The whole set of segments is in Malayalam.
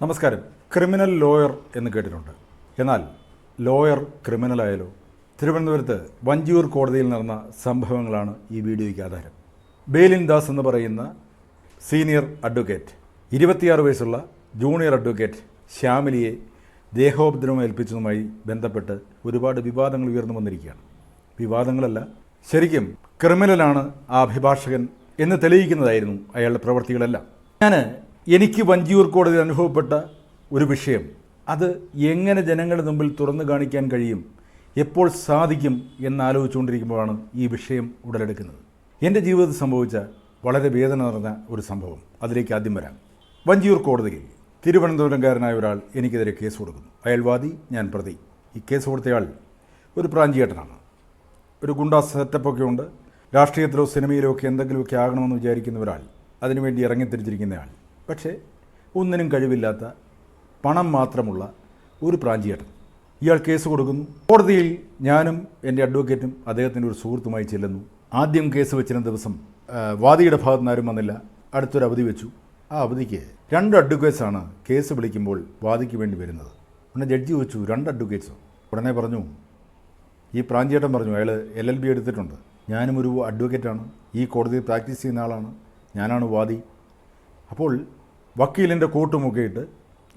നമസ്കാരം. ക്രിമിനൽ ലോയർ എന്ന് കേട്ടിട്ടുണ്ട്. എന്നാൽ ലോയർ ക്രിമിനൽ ക്രിമിനലായാലോ തിരുവനന്തപുരത്ത് വഞ്ചിയൂർ കോടതിയിൽ നടന്ന സംഭവങ്ങളാണ് ഈ വീഡിയോയ്ക്ക് ആധാരം. ബേലിൻ ദാസ് എന്ന് പറയുന്ന സീനിയർ അഡ്വക്കേറ്റ് ഇരുപത്തിയാറ് വയസ്സുള്ള ജൂനിയർ അഡ്വക്കേറ്റ് ശ്യാമിലിയെ ദേഹോപദ്രവം ഏൽപ്പിച്ചതുമായി ബന്ധപ്പെട്ട് ഒരുപാട് വിവാദങ്ങൾ ഉയർന്നു വന്നിരിക്കുകയാണ്. വിവാദങ്ങളല്ല ശരിക്കും ക്രിമിനലാണ് ആ അഭിഭാഷകൻ എന്ന് തെളിയിക്കുന്നതായിരുന്നു അയാളുടെ പ്രവർത്തികളെല്ലാം ഞാൻ എനിക്ക് വഞ്ചിയൂർ കോടതിയിൽ അനുഭവപ്പെട്ട ഒരു വിഷയം. അത് എങ്ങനെ ജനങ്ങളുടെ മുമ്പിൽ തുറന്നു കാണിക്കാൻ കഴിയും? എപ്പോൾ സാധിക്കും എന്നാലോചിച്ചുകൊണ്ടിരിക്കുമ്പോഴാണ് ഈ വിഷയം ഉടലെടുക്കുന്നത്. എന്റെ ജീവിതത്തിൽ സംഭവിച്ച വളരെ വേദന നിറഞ്ഞ ഒരു സംഭവം. അതിലേക്ക് ആദ്യം വരാം. വഞ്ചിയൂർ കോടതിയിൽ തിരുവനന്തപുരംകാരനായ ഒരാൾ എനിക്കെതിരെ കേസ് കൊടുക്കുന്നു. അയൽവാദി വാദി ഞാൻ പ്രതി. ഈ കേസ് കൊടുത്തയാൾ ഒരു പ്രാഞ്ചിയേട്ടനാണ് ഒരു ഗുണ്ടാ സെറ്റപ്പൊക്കെ ഉണ്ട്. രാഷ്ട്രീയത്തിലോ സിനിമയിലോ ഒക്കെ എന്തെങ്കിലുമൊക്കെ ആകണമെന്ന് വിചാരിക്കുന്ന ഒരാൾ. അതിനുവേണ്ടി ഇറങ്ങിത്തിരിച്ചിരിക്കുന്നയാൾ പക്ഷേ ഒന്നിനും കഴിവില്ലാത്ത പണം മാത്രമുള്ള ഒരു പ്രാഞ്ചിയേട്ടൻ. ഇയാൾ കേസ് കൊടുക്കുന്നു. കോടതിയിൽ ഞാനും എന്റെ അഡ്വക്കേറ്റും അദ്ദേഹത്തിന്റെ ഒരു സുഹൃത്തുമായി ചെല്ലുന്നു. ആദ്യം കേസ് വെച്ചിരുന്ന ദിവസം വാദിയുടെ ഭാഗത്തു നിന്ന് ആരും വന്നില്ല. അടുത്തൊരു അവധി വെച്ചു. ആ അവധിക്ക് രണ്ട് അഡ്വക്കേറ്റ്സാണ് കേസ് വിളിക്കുമ്പോൾ വാദിക്ക് വേണ്ടി വരുന്നത്. ഉടനെ ജഡ്ജി ചോദിച്ചു രണ്ട് അഡ്വക്കേറ്റ്സോ? ഉടനെ പറഞ്ഞു ഈ പ്രാഞ്ചിയേട്ടൻ പറഞ്ഞു അയാൾ എൽ എൽ ബി എടുത്തിട്ടുണ്ട്. ഞാനും ഒരു അഡ്വക്കേറ്റാണ്. ഈ കോടതിയിൽ പ്രാക്ടീസ് ചെയ്യുന്ന ആളാണ്. ഞാനാണ് വാദി. അപ്പോൾ വക്കീലിന്റെ കോട്ടുമൊക്കെ ഇട്ട്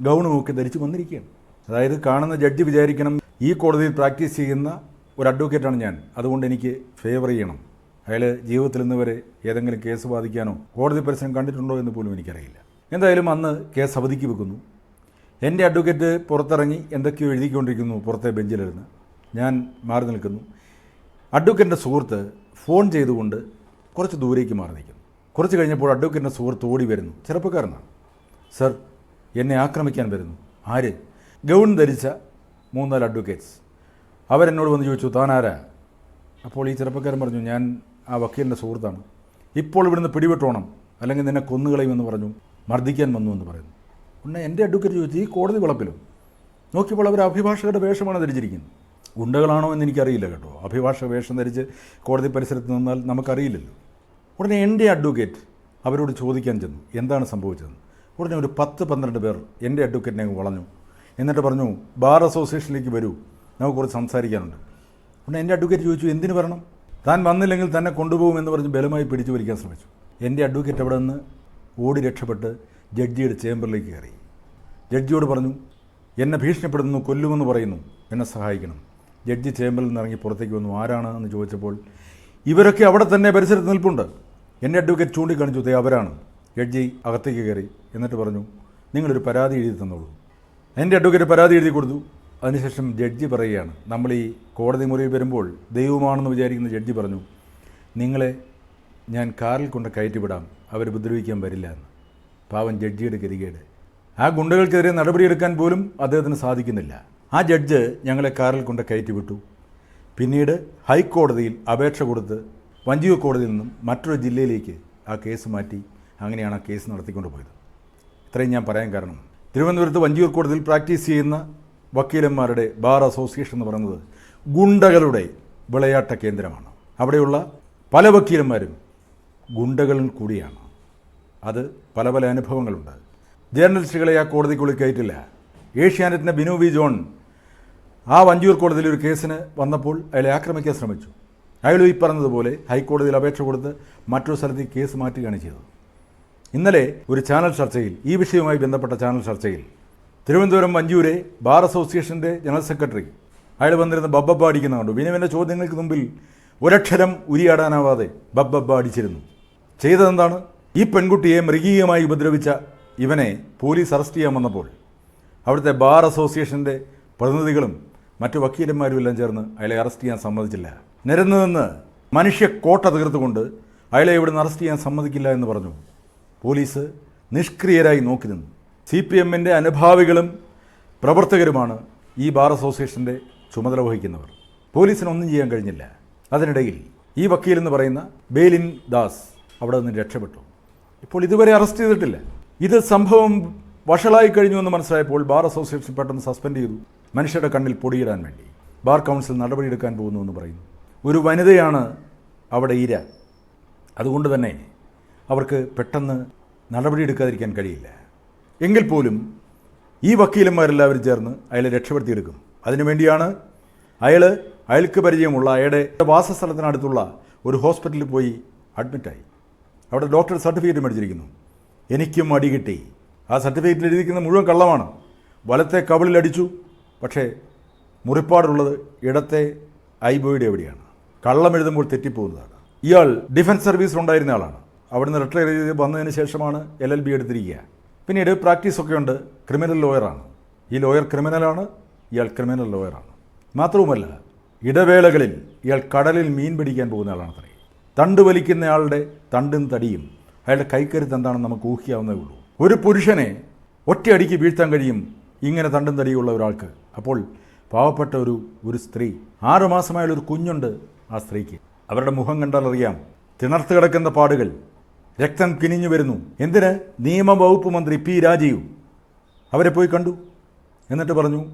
ഗൗണുമൊക്കെ ധരിച്ച് വന്നിരിക്കുകയാണ്. അതായത് കാണുന്ന ജഡ്ജി വിചാരിക്കണം ഈ കോടതിയിൽ പ്രാക്ടീസ് ചെയ്യുന്ന ഒരു അഡ്വക്കേറ്റാണ് ഞാൻ. അതുകൊണ്ട് എനിക്ക് ഫേവർ ചെയ്യണം. അയാൾ ജീവിതത്തിൽ നിന്ന് വരെ ഏതെങ്കിലും കേസ് ബാധിക്കാനോ കോടതി പരിസരം കണ്ടിട്ടുണ്ടോ എന്ന് പോലും എനിക്കറിയില്ല. എന്തായാലും അന്ന് കേസ് അവധിക്ക് വെക്കുന്നു. എന്റെ അഡ്വക്കേറ്റ് പുറത്തിറങ്ങി എന്തൊക്കെയോ എഴുതിക്കൊണ്ടിരിക്കുന്നു പുറത്തെ ബെഞ്ചിലിരുന്ന്. ഞാൻ മാറി നിൽക്കുന്നു. അഡ്വക്കേറ്റിന്റെ സുഹൃത്ത് ഫോൺ ചെയ്തുകൊണ്ട് കുറച്ച് ദൂരേക്ക് മാറി നിൽക്കുന്നു. കുറച്ച് കഴിഞ്ഞപ്പോൾ അഡ്വക്കേറ്റിന്റെ സുഹൃത്ത് ഓടി വരുന്നു. ചെറുപ്പക്കാരനാണ്. സർ എന്നെ ആക്രമിക്കാൻ വരുന്നു. ആര്? ഗൗൺ ധരിച്ച മൂന്നാൽ അഡ്വക്കേറ്റ്സ് അവരെന്നോട് വന്ന് ചോദിച്ചു താനാരാ? അപ്പോൾ ഈ ചെറുപ്പക്കാരൻ പറഞ്ഞു ഞാൻ ആ വക്കീലിന്റെ സുഹൃത്താണ്. ഇപ്പോൾ ഇവിടുന്ന് പിടിവിട്ടോണം അല്ലെങ്കിൽ നിന്നെ കൊന്നുകളയുമെന്ന് പറഞ്ഞു. മർദ്ദിക്കാൻ വന്നു എന്ന് പറയുന്നു. ഉണ്ണെ എന്റെ അഡ്വക്കേറ്റ് ചോദിച്ചു ഈ കോടതി വളപ്പിലും? നോക്കിയപ്പോൾ അവർ അഭിഭാഷകരുടെ വേഷമാണ് ധരിച്ചിരിക്കുന്നത്. ഗുണ്ടകളാണോ എന്ന് എനിക്കറിയില്ല കേട്ടോ. അഭിഭാഷക വേഷം ധരിച്ച് കോടതി പരിസരത്ത് നിന്നാൽ നമുക്കറിയില്ലല്ലോ. ഉടനെ എന്റെ അഡ്വക്കേറ്റ് അവരോട് ചോദിക്കാൻ ചെന്നു. എന്താണ് സംഭവിച്ചതെന്ന്? ഉടനെ ഒരു പത്ത് പന്ത്രണ്ട് പേർ എന്റെ അഡ്വക്കേറ്റിനെ വളഞ്ഞു. എന്നിട്ട് പറഞ്ഞു ബാർ അസോസിയേഷനിലേക്ക് വരൂ. നമുക്ക് കുറച്ച് സംസാരിക്കാനുണ്ട്. ഉടനെ എന്റെ അഡ്വക്കേറ്റ് ചോദിച്ചു എന്തിനു വരണം? താൻ വന്നില്ലെങ്കിൽ തന്നെ കൊണ്ടുപോകും എന്ന് പറഞ്ഞ് ബലമായി പിടിച്ചു വലിക്കാൻ ശ്രമിച്ചു. എന്റെ അഡ്വക്കേറ്റ് അവിടെ നിന്ന് ഓടി രക്ഷപ്പെട്ട് ജഡ്ജിയുടെ ചേംബറിലേക്ക് കയറി. ജഡ്ജിയോട് പറഞ്ഞു എന്നെ ഭീഷണിപ്പെടുന്നു കൊല്ലുമെന്ന് പറയുന്നു. എന്നെ സഹായിക്കണം. ജഡ്ജി ചേംബറിൽ നിന്ന് ഇറങ്ങി പുറത്തേക്ക് വന്നു. ആരാണ്? എന്ന് ചോദിച്ചപ്പോൾ ഇവരൊക്കെ അവിടെ തന്നെ പരിസരത്ത് നിൽപ്പുണ്ട്. എന്റെ അഡ്വക്കേറ്റ് ചൂണ്ടിക്കാണിച്ചു അവരാണ്. ജഡ്ജി അകത്തേക്ക് കയറി എന്നിട്ട് പറഞ്ഞു നിങ്ങളൊരു പരാതി എഴുതി തന്നോളൂ. എന്റെ അഡ്വക്കേറ്റ് പരാതി എഴുതി കൊടുത്തു. അതിനുശേഷം ജഡ്ജി പറയുകയാണ് നമ്മൾ ഈ കോടതി മുറിയിൽ വരുമ്പോൾ ദൈവമാണെന്ന് വിചാരിക്കുന്ന ജഡ്ജി പറഞ്ഞു നിങ്ങളെ ഞാൻ കാറിൽ കൊണ്ട് കയറ്റിവിടാം അവർ ഉപദ്രവിക്കാൻ വരില്ല എന്ന്. പാവം ജഡ്ജിയുടെ ഗതികേട്. ആ ഗുണ്ടകൾക്കെതിരെ നടപടിയെടുക്കാൻ പോലും അദ്ദേഹത്തിന് സാധിക്കുന്നില്ല. ആ ജഡ്ജ് ഞങ്ങളെ കാറിൽ കൊണ്ട് കയറ്റി വിട്ടു പിന്നീട് ഹൈക്കോടതിയിൽ അപേക്ഷ കൊടുത്ത് വഞ്ചിയൂർ കോടതിയിൽ നിന്നും മറ്റൊരു ജില്ലയിലേക്ക് ആ കേസ് മാറ്റി. അങ്ങനെയാണ് ആ കേസ് നടത്തിക്കൊണ്ട് പോയത് ഇത്രയും ഞാൻ പറയാൻ കാരണം തിരുവനന്തപുരത്ത് വഞ്ചിയൂർ കോടതിയിൽ പ്രാക്ടീസ് ചെയ്യുന്ന വക്കീലന്മാരുടെ ബാർ അസോസിയേഷൻ എന്ന് പറയുന്നത് ഗുണ്ടകളുടെ വിളയാട്ട കേന്ദ്രമാണ്. അവിടെയുള്ള പല വക്കീലന്മാരും ഗുണ്ടകളിൽ കൂടിയാണ്. അത് പല പല അനുഭവങ്ങളുണ്ട്. ജേർണലിസ്റ്റുകളെ ആ കോടതിക്കുള്ളിൽ കയറ്റില്ല. ഏഷ്യാനെറ്റിന്റെ ബിനു വി ജോൺ ആ വഞ്ചിയൂർ കോടതിയിൽ ഒരു കേസിന് വന്നപ്പോൾ അയാളെ ആക്രമിക്കാൻ ശ്രമിച്ചു. അയാൾ ഈ പറഞ്ഞതുപോലെ ഹൈക്കോടതിയിൽ അപേക്ഷ കൊടുത്ത് മറ്റൊരു സ്ഥലത്ത് കേസ് മാറ്റുകയാണ് ചെയ്തത്. ഇന്നലെ ഒരു ചാനൽ ചർച്ചയിൽ ഈ വിഷയവുമായി ബന്ധപ്പെട്ട ചാനൽ ചർച്ചയിൽ തിരുവനന്തപുരം വഞ്ചൂരെ ബാർ അസോസിയേഷന്റെ ജനറൽ സെക്രട്ടറി അയാൾ വന്നിരുന്ന ബബ്ബബ്ബ അടിക്കുന്ന കണ്ടു. വിനുവിന്റെ ചോദ്യങ്ങൾക്ക് മുമ്പിൽ ഒരക്ഷരം ഉരിയാടാനാവാതെ ബബ്ബബ്ബ അടിച്ചിരുന്നു. ചെയ്തതെന്താണ്? ഈ പെൺകുട്ടിയെ മൃഗീയമായി ഉപദ്രവിച്ച ഇവനെ പോലീസ് അറസ്റ്റ് ചെയ്യാൻ വന്നപ്പോൾ അവിടുത്തെ ബാർ അസോസിയേഷന്റെ പ്രതിനിധികളും മറ്റു വക്കീലന്മാരും എല്ലാം ചേർന്ന് അയാളെ അറസ്റ്റ് ചെയ്യാൻ സമ്മതിച്ചില്ല. നിരന്നു നിന്ന് മനുഷ്യ കോട്ട തീർത്തുകൊണ്ട് അയാളെ ഇവിടുന്ന് അറസ്റ്റ് ചെയ്യാൻ സമ്മതിക്കില്ല എന്ന് പറഞ്ഞു. പോലീസ് നിഷ്ക്രിയരായി നോക്കി നിന്നു. സി പി എമ്മിന്റെ അനുഭാവികളും പ്രവർത്തകരുമാണ് ഈ ബാർ അസോസിയേഷന്റെ ചുമതല വഹിക്കുന്നവർ. പോലീസിന് ഒന്നും ചെയ്യാൻ കഴിഞ്ഞില്ല. അതിനിടയിൽ ഈ വക്കീൽ എന്ന് പറയുന്ന ബേലിൻ ദാസ് അവിടെ നിന്ന് രക്ഷപ്പെട്ടു. ഇപ്പോൾ ഇതുവരെ അറസ്റ്റ് ചെയ്തിട്ടില്ല. ഇത് സംഭവം വഷളായി കഴിഞ്ഞു എന്ന് മനസ്സിലായപ്പോൾ ബാർ അസോസിയേഷൻ പെട്ടെന്ന് സസ്പെൻഡ് ചെയ്തു. മനുഷ്യരുടെ കണ്ണിൽ പൊടിയിടാൻ വേണ്ടി. ബാർ കൗൺസിൽ നടപടിയെടുക്കാൻ പോകുന്നു എന്ന് പറയുന്നു. ഒരു വനിതയാണ് അവിടെ ഇര. അതുകൊണ്ട് തന്നെ അവർക്ക് പെട്ടെന്ന് നടപടിയെടുക്കാതിരിക്കാൻ കഴിയില്ല. എങ്കിൽ പോലും ഈ വക്കീലന്മാരെല്ലാവരും ചേർന്ന് അയാളെ രക്ഷപ്പെടുത്തിയെടുക്കും. അതിനുവേണ്ടിയാണ് അയാൾ അയാൾക്ക് പരിചയമുള്ള അയാളുടെ വാസസ്ഥലത്തിനടുത്തുള്ള ഒരു ഹോസ്പിറ്റലിൽ പോയി അഡ്മിറ്റായി അവിടെ ഡോക്ടർ സർട്ടിഫിക്കറ്റ് മേടിച്ചിരിക്കുന്നു. എനിക്കും അടി കിട്ടി. ആ സർട്ടിഫിക്കറ്റിൽ എഴുതിയിരിക്കുന്ന മുഴുവൻ കള്ളമാണ്. വലത്തെ കവിളിൽ അടിച്ചു. പക്ഷേ മുറിപ്പാടുള്ളത് ഇടത്തെ ഐബോയുടെ എവിടെയാണ് കള്ളം എഴുതുമ്പോൾ തെറ്റിപ്പോകുന്നതാണ്. ഇയാൾ ഡിഫൻസ് സർവീസിലുണ്ടായിരുന്ന ആളാണ്. അവിടുന്ന് റിട്ടയർ ചെയ്ത് വന്നതിന് ശേഷമാണ് എൽ എൽ ബി എടുത്തിരിക്കുക. പിന്നീട് പ്രാക്ടീസൊക്കെ ഉണ്ട്. ക്രിമിനൽ ലോയറാണ് ഈ ലോയർ ക്രിമിനലാണ് ഇയാൾ ക്രിമിനൽ ലോയറാണ് മാത്രവുമല്ല ഇടവേളകളിൽ ഇയാൾ കടലിൽ മീൻ പിടിക്കാൻ പോകുന്ന ആളാണത്രേ തണ്ട് വലിക്കുന്നയാളുടെ തണ്ടും തടിയും അയാളുടെ കൈക്കരുത്ത് എന്താണെന്ന് നമുക്ക് ഊഹിക്കാവുന്നേ ഉള്ളൂ. ഒരു പുരുഷനെ ഒറ്റയടിക്ക് വീഴ്ത്താൻ കഴിയും ഇങ്ങനെ തണ്ടും തടിയുള്ള ഒരാൾക്ക്. അപ്പോൾ പാവപ്പെട്ട ഒരു ഒരു സ്ത്രീ ആറുമാസമായുള്ള കുഞ്ഞുണ്ട് ആ സ്ത്രീക്ക്. അവരുടെ മുഖം കണ്ടാൽ അറിയാം. തിണർത്ത് കിടക്കുന്ന പാടുകൾ രക്തം കിനിഞ്ഞു വരുന്നു. എന്തിന്? നിയമവകുപ്പ് മന്ത്രി പി രാജീവ്. അവരെ പോയി കണ്ടു. എന്നിട്ട് പറഞ്ഞു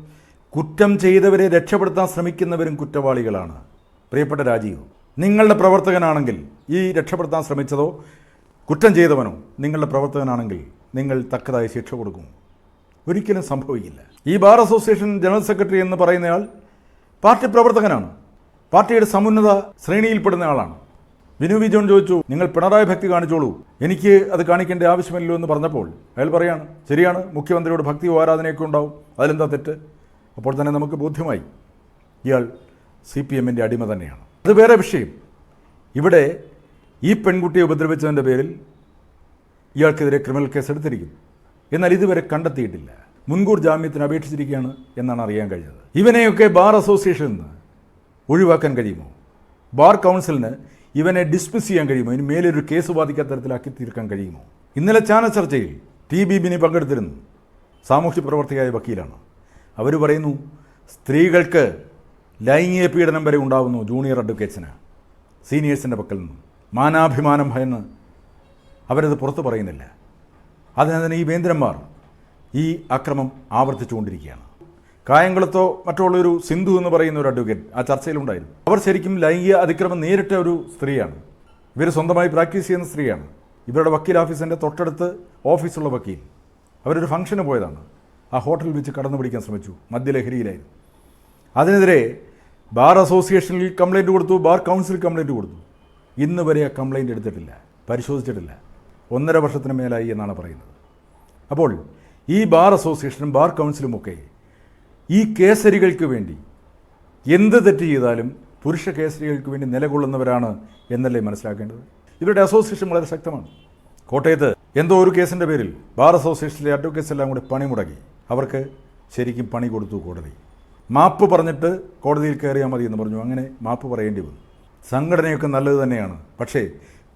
കുറ്റം ചെയ്തവരെ രക്ഷപ്പെടുത്താൻ ശ്രമിക്കുന്നവരും കുറ്റവാളികളാണ്. പ്രിയപ്പെട്ട രാജീവ് നിങ്ങളുടെ പ്രവർത്തകനാണെങ്കിൽ ഈ രക്ഷപ്പെടുത്താൻ ശ്രമിച്ചതോ? കുറ്റം ചെയ്തവനോ? നിങ്ങളുടെ പ്രവർത്തകനാണെങ്കിൽ നിങ്ങൾ തക്കതായ ശിക്ഷ കൊടുക്കും. ഒരിക്കലും സംഭവിക്കില്ല. ഈ ബാർ അസോസിയേഷൻ ജനറൽ സെക്രട്ടറി എന്ന് പറയുന്നയാൾ പാർട്ടി പ്രവർത്തകനാണ്. പാർട്ടിയുടെ സമുന്നത ശ്രേണിയിൽപ്പെടുന്ന ആളാണ്. വിനു വി ജോൺ ചോദിച്ചു നിങ്ങൾ പിണറായി ഭക്തി കാണിച്ചോളൂ. എനിക്ക് അത് കാണിക്കേണ്ട ആവശ്യമില്ലല്ലോ എന്ന് പറഞ്ഞപ്പോൾ അയാൾ പറയാണ് ശരിയാണ് മുഖ്യമന്ത്രിയോട് ഭക്തി ആരാധനയൊക്കെ ഉണ്ടാവും? അതിലെന്താ തെറ്റ്? അപ്പോൾ തന്നെ നമുക്ക് ബോധ്യമായി ഇയാൾ സി പി എമ്മിന്റെ അടിമ തന്നെയാണ്. അത് വേറെ വിഷയം. ഇവിടെ ഈ പെൺകുട്ടിയെ ഉപദ്രവിച്ചതിന്റെ പേരിൽ ഇയാൾക്കെതിരെ ക്രിമിനൽ കേസ് എടുത്തിരിക്കുന്നു. എന്നാൽ ഇതുവരെ കണ്ടെത്തിയിട്ടില്ല. മുൻകൂർ ജാമ്യത്തിന് അപേക്ഷിച്ചിരിക്കുകയാണ് എന്നാണ് അറിയാൻ കഴിഞ്ഞത്. ഇവനെയൊക്കെ ബാർ അസോസിയേഷനിൽ നിന്ന് ഒഴിവാക്കാൻ കഴിയുമോ? ബാർ കൗൺസിലിന് ഇവനെ ഡിസ്മിസ് ചെയ്യാൻ കഴിയുമോ? ഇനി മേലൊരു കേസ് ബാധിക്കാത്ത തരത്തിലാക്കി തീർക്കാൻ കഴിയുമോ? ഇന്നലെ ചാനൽ ചർച്ചയിൽ ടി ബിനി പങ്കെടുത്തിരുന്നു. സാമൂഹ്യ പ്രവർത്തകയായ വക്കീലാണ്. അവർ പറയുന്നു സ്ത്രീകൾക്ക് ലൈംഗിക പീഡനം വരെ ഉണ്ടാകുന്നു ജൂനിയർ അഡ്വക്കേറ്റ്സിന് സീനിയേഴ്സിന്റെ പക്കൽ നിന്നും. മാനാഭിമാനം ഭയന്ന് അവരത് പുറത്ത് പറയുന്നില്ല. അതിനെ ഈ വേന്ദ്രന്മാർ ഈ അക്രമം ആവർത്തിച്ചുകൊണ്ടിരിക്കുകയാണ്. കായംകുളത്തോ മറ്റുള്ളൊരു സിന്ധു എന്ന് പറയുന്ന ഒരു അഡ്വക്കേറ്റ് ആ ചർച്ചയിലുണ്ടായിരുന്നു. അവർ ശരിക്കും ലൈംഗിക അതിക്രമം നേരിട്ട ഒരു സ്ത്രീയാണ്. ഇവർ സ്വന്തമായി പ്രാക്ടീസ് ചെയ്യുന്ന സ്ത്രീയാണ്. ഇവരുടെ വക്കീൽ ഓഫീസിന്റെ തൊട്ടടുത്ത് ഓഫീസുള്ള വക്കീൽ. അവരൊരു ഫംഗ്ഷന് പോയതാണ്. ആ ഹോട്ടലിൽ വെച്ച് കടന്നു പിടിക്കാൻ ശ്രമിച്ചു. മദ്യലഹരിയിലായിരുന്നു. അതിനെതിരെ ബാർ അസോസിയേഷനിൽ കംപ്ലൈന്റ് കൊടുത്തു ബാർ കൗൺസിൽ കംപ്ലൈന്റ് കൊടുത്തു. ഇന്ന് വരെ ആ കംപ്ലൈന്റ് എടുത്തിട്ടില്ല. പരിശോധിച്ചിട്ടില്ല. ഒന്നര വർഷത്തിന് മേലായി എന്നാണ് പറയുന്നത്. അപ്പോൾ ഈ ബാർ അസോസിയേഷനും ബാർ കൗൺസിലുമൊക്കെ ഈ കേസരികൾക്ക് വേണ്ടി എന്ത് തെറ്റ് ചെയ്താലും പുരുഷ കേസരികൾക്ക് വേണ്ടി നിലകൊള്ളുന്നവരാണ് എന്നല്ലേ മനസ്സിലാക്കേണ്ടത്? ഇവരുടെ അസോസിയേഷൻ വളരെ ശക്തമാണ്. കോട്ടയത്ത് എന്തോ ഒരു കേസിന്റെ പേരിൽ ബാർ അസോസിയേഷനിലെ അഡ്വക്കേറ്റ്സ് എല്ലാം കൂടി പണി മുടക്കി. അവർക്ക് ശരിക്കും പണി കൊടുത്തു കോടതി. മാപ്പ് പറഞ്ഞിട്ട് കോടതിയിൽ കയറിയാൽ മതി എന്ന് പറഞ്ഞു. അങ്ങനെ മാപ്പ് പറയേണ്ടി വന്നു. സംഘടനയൊക്കെ നല്ലത് തന്നെയാണ്. പക്ഷേ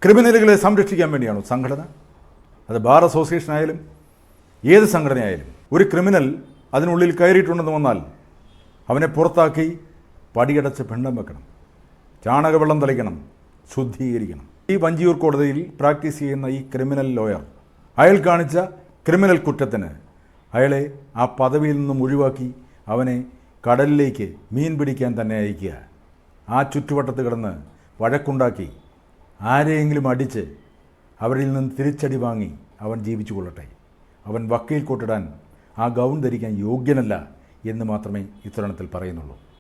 ക്രിമിനലുകളെ സംരക്ഷിക്കാൻ വേണ്ടിയാണോ സംഘടന? അത് ബാർ അസോസിയേഷൻ ആയാലും ഏത് സംഘടനയായാലും ഒരു ക്രിമിനൽ അതിനുള്ളിൽ കയറിയിട്ടുണ്ടെന്ന് വന്നാൽ അവനെ പുറത്താക്കി പടിയടച്ച് പിണ്ടം വെക്കണം. ചാണകവെള്ളം തളിക്കണം. ശുദ്ധീകരിക്കണം. ഈ വഞ്ചിയൂർ കോടതിയിൽ പ്രാക്ടീസ് ചെയ്യുന്ന ഈ ക്രിമിനൽ ലോയർ അയാൾ കാണിച്ച ക്രിമിനൽ കുറ്റത്തിന് അയാളെ ആ പദവിയിൽ നിന്നും ഒഴിവാക്കി അവനെ കടലിലേക്ക് മീൻ പിടിക്കാൻ തന്നെ അയക്കുക. ആ ചുറ്റുവട്ടത്ത് കിടന്ന് വഴക്കുണ്ടാക്കി ആരെയെങ്കിലും അടിച്ച് അവരിൽ നിന്ന് തിരിച്ചടി വാങ്ങി അവൻ ജീവിച്ചു കൊള്ളട്ടെ അവൻ വക്കീൽ കൊട്ടിടാൻ ആ ഗൗൺ ധരിക്കാൻ യോഗ്യനല്ല എന്ന് മാത്രമേ ഇത്തരണത്തിൽ പറയുന്നുള്ളൂ.